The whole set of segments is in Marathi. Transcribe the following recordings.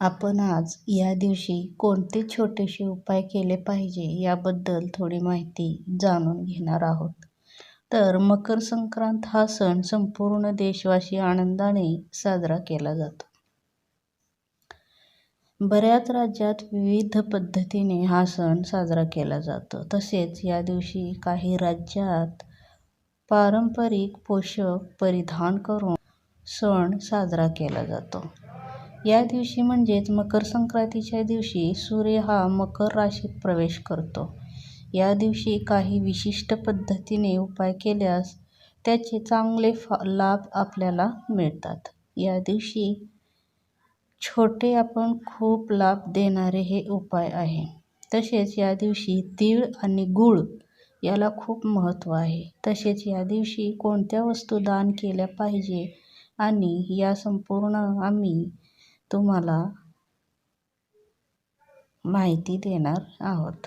आपण आज या दिवशी कोणते छोटेसे उपाय केले पाहिजे याबद्दल थोडी माहिती जाणून घेणार आहोत. तर मकर संक्रांत हा सण संपूर्ण देशवासी आनंदाने साजरा केला जातो. बऱ्याच राज्यात विविध पद्धतीने हा सण साजरा केला जातो. तसेच या दिवशी काही राज्यात पारंपरिक पोषक परिधान करून सण साजरा केला जातो. या दिवशी म्हणजेच मकर संक्रांतीच्या दिवशी सूर्य हा मकर राशीत प्रवेश करतो. या दिवशी काही विशिष्ट पद्धतीने उपाय केल्यास त्याचे चांगले फा लाभ आपल्याला मिळतात. या दिवशी छोटे आपण खूप लाभ देणारे हे उपाय आहे. तसेच या दिवशी तीळ आणि गूळ याला खूप महत्त्व आहे. तसेच या दिवशी कोणत्या वस्तू दान केल्या पाहिजे आणि या संपूर्ण आम्ही तुम्हाला माहिती देणार आहोत.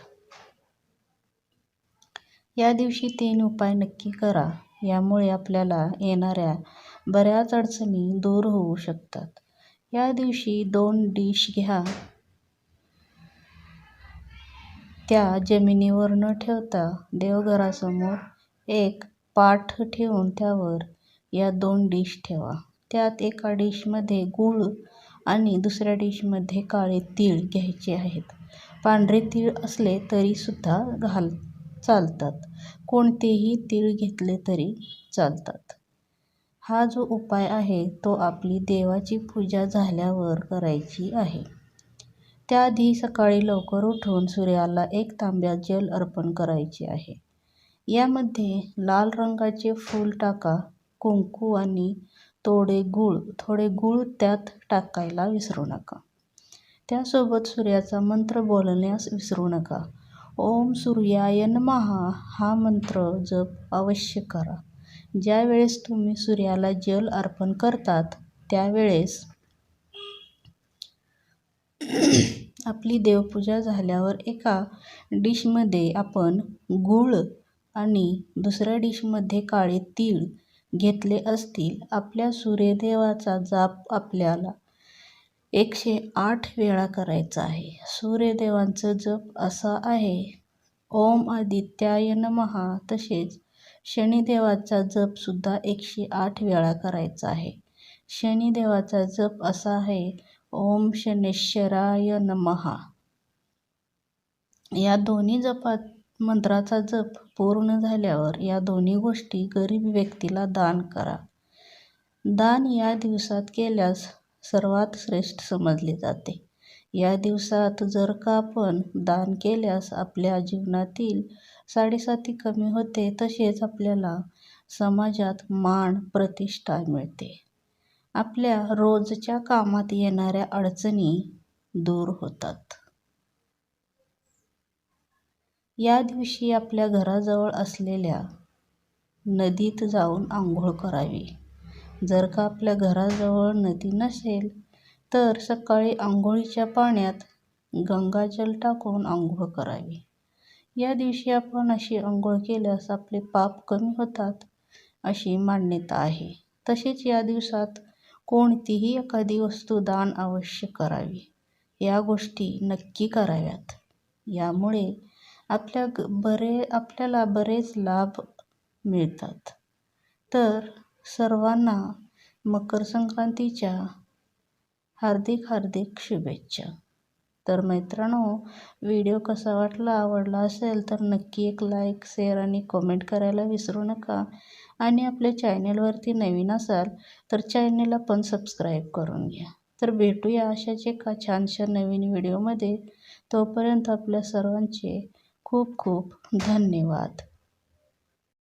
या दिवशी तीन उपाय नक्की करा. यामुळे आपल्याला येणाऱ्या बऱ्याच अडचणी दूर होऊ शकतात. या दिवशी दोन डिश घ्या. त्या जमिनीवर न ठेवता देवघरासमोर एक पाठ ठेवून त्यावर या दोन डिश ठेवा. त्यात एका डिशमध्ये गूळ आणि दुसऱ्या डिशमध्ये काळे तीळ घ्यायचे आहेत. पांढरे तीळ असले तरीसुद्धा घाल चालतात. कोणतेही तीळ घेतले तरी चालतात. हा जो उपाय आहे तो आपली देवाची पूजा झाल्यावर करायची आहे. त्याआधी सकाळी लवकर उठून सूर्याला एक तांब्या जल अर्पण करायचे आहे. यामध्ये लाल रंगाचे फूल टाका कुंकू आणि थोडे गूळ थोडे गूळ त्यात टाकायला विसरू नका. त्यासोबत सूर्याचा मंत्र बोलण्यास विसरू नका. ओम सूर्याय महा हा मंत्र जप अवश्य करा. ज्यावेळेस तुम्ही सूर्याला जल अर्पण करतात त्यावेळेस आपली देवपूजा झाल्यावर एका डिशमध्ये आपण गूळ आणि दुसऱ्या डिशमध्ये काळे तीळ घेतले असतील आपल्या सूर्यदेवाचा जाप आपल्याला एकशे आठ वेळा करायचा आहे. सूर्यदेवांचं जप असा आहे. ओम आदित्याय नमः. तसेच शनिदेवाचा जपसुद्धा एकशे आठ वेळा करायचा आहे. शनिदेवाचा जप असा आहे ओम शनेश्वराय नमः. या दोन्ही जपात मंत्राचा जप पूर्ण झाल्यावर या दोन्ही गोष्टी गरीब व्यक्तीला दान करा. दान या दिवसात केल्यास सर्वात श्रेष्ठ समजले जाते. या दिवसात जर का आपण दान केल्यास आपल्या जीवनातील साडेसाती कमी होते तसेच आपल्याला समाजात मान प्रतिष्ठा मिळते. आपल्या रोजच्या कामात येणाऱ्या अडचणी दूर होतात. या दिवशी आपल्या घराजवळ असलेल्या नदीत जाऊन आंघोळ करावी. जर का आपल्या घराजवळ नदी नसेल तर सकाळी आंघोळीच्या पाण्यात गंगाजल टाकून आंघोळ करावी. या दिवशी आपण अशी आंघोळ केल्यास आपले पाप कमी होतात अशी मान्यता आहे. तसेच या दिवसात कोणतीही एखादी वस्तू दान अवश्य करावी. या गोष्टी नक्की कराव्यात. यामुळे आपल्या ग बरे आपल्याला बरेच लाभ मिळतात. तर सर्वांना मकर संक्रांतीच्या हार्दिक हार्दिक शुभेच्छा. तर मित्रांनो व्हिडिओ कसा वाटला आवडला असेल तर नक्की एक लाईक शेअर आणि कमेंट करायला विसरू नका. आणि आपल्या चॅनेलवरती नवीन असाल तर चॅनेलला पण सबस्क्राईब करून घ्या. तर भेटूया अशाच एका छानशा नवीन व्हिडिओमध्ये तोपर्यंत आपल्या सर्वांचे खूप खूप धन्यवाद.